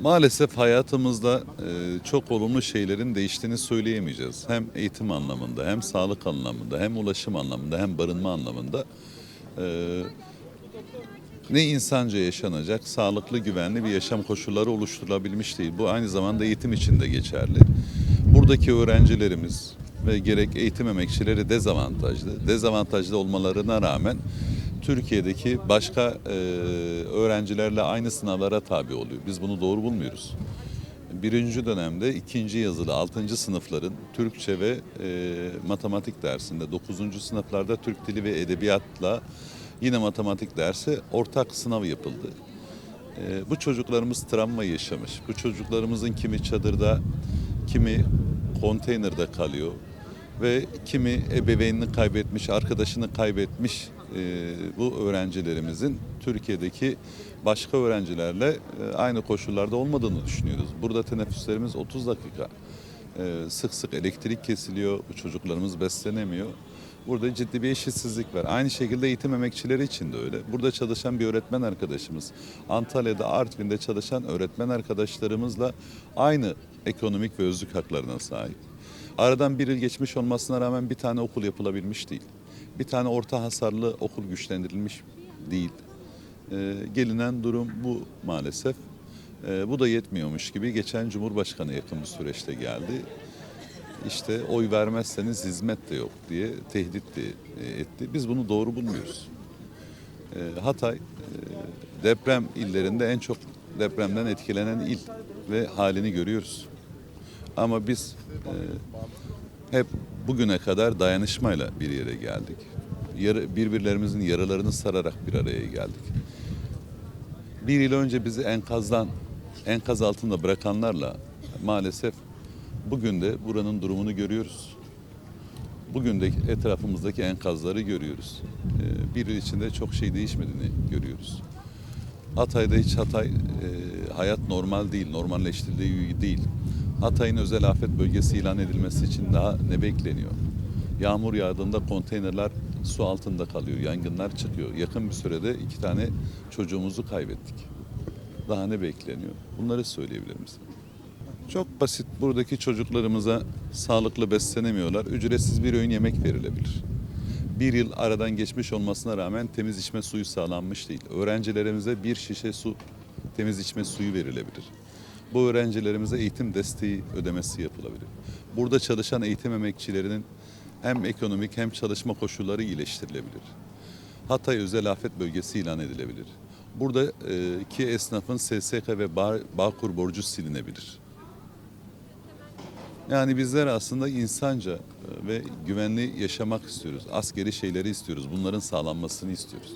Maalesef hayatımızda e, çok olumlu şeylerin değiştiğini söyleyemeyeceğiz. Hem eğitim anlamında, hem sağlık anlamında, hem ulaşım anlamında, hem barınma anlamında e, ne insanca yaşanacak, sağlıklı, güvenli bir yaşam koşulları oluşturulabilmiş değil. Bu aynı zamanda eğitim için de geçerli. Buradaki öğrencilerimiz ve gerek eğitim emekçileri dezavantajlı. Dezavantajlı olmalarına rağmen Türkiye'deki başka e, öğrencilerle aynı sınavlara tabi oluyor. Biz bunu doğru bulmuyoruz. Birinci dönemde ikinci yazılı altıncı sınıfların Türkçe ve e, matematik dersinde, dokuzuncu sınıflarda Türk Dili ve Edebiyatla yine matematik dersi ortak sınav yapıldı. E, bu çocuklarımız travma yaşamış. Bu çocuklarımızın kimi çadırda, kimi konteynerde kalıyor ve kimi ebeveynini kaybetmiş, arkadaşını kaybetmiş bu öğrencilerimizin Türkiye'deki başka öğrencilerle e, aynı koşullarda olmadığını düşünüyoruz. Burada teneffüslerimiz 30 dakika. E, sık sık elektrik kesiliyor, çocuklarımız beslenemiyor. Burada ciddi bir eşitsizlik var. Aynı şekilde eğitim emekçileri için de öyle. Burada çalışan bir öğretmen arkadaşımız, Antalya'da, Artvin'de çalışan öğretmen arkadaşlarımızla aynı ekonomik ve özlük haklarına sahip. Aradan bir yıl geçmiş olmasına rağmen bir tane okul yapılabilmiş değil. Bir tane orta hasarlı okul güçlendirilmiş değil. Ee, gelinen durum bu maalesef. Ee, bu da yetmiyormuş gibi geçen Cumhurbaşkanı yakın bir süreçte geldi. İşte oy vermezseniz hizmet de yok diye tehdit de e, etti. Biz bunu doğru bulmuyoruz. Ee, Hatay e, deprem illerinde en çok depremden etkilenen il ve halini görüyoruz. Ama biz e, hep bugüne kadar dayanışmayla bir yere geldik. Birbirlerimizin yaralarını sararak bir araya geldik. Bir yıl önce bizi enkazdan, enkaz altında bırakanlarla maalesef bugün de buranın durumunu görüyoruz. Bugün de etrafımızdaki enkazları görüyoruz. Ee, Bir yıl içinde çok şey değişmediğini görüyoruz. Hatay'da hiç Hatay e, hayat normal değil, normalleştirildiği değil. Hatay'ın özel afet bölgesi ilan edilmesi için daha ne bekleniyor? Yağmur yağdığında konteynerler su altında kalıyor, yangınlar çıkıyor. Yakın bir sürede iki tane çocuğumuzu kaybettik. Daha ne bekleniyor? Bunları söyleyebilirim size. Çok basit buradaki çocuklarımıza sağlıklı beslenemiyorlar. Ücretsiz bir öğün yemek verilebilir. Bir yıl aradan geçmiş olmasına rağmen temiz içme suyu sağlanmış değil. Öğrencilerimize bir şişe su, temiz içme suyu verilebilir. Bu öğrencilerimize eğitim desteği ödemesi yapılabilir. Burada çalışan eğitim emekçilerinin hem ekonomik hem çalışma koşulları iyileştirilebilir. Hatay özel afet bölgesi ilan edilebilir. Buradaki esnafın SSK ve Bağ- Bağkur borcu silinebilir. Yani bizler aslında insanca e, ve güvenli yaşamak istiyoruz. Askeri şeyleri istiyoruz. Bunların sağlanmasını istiyoruz.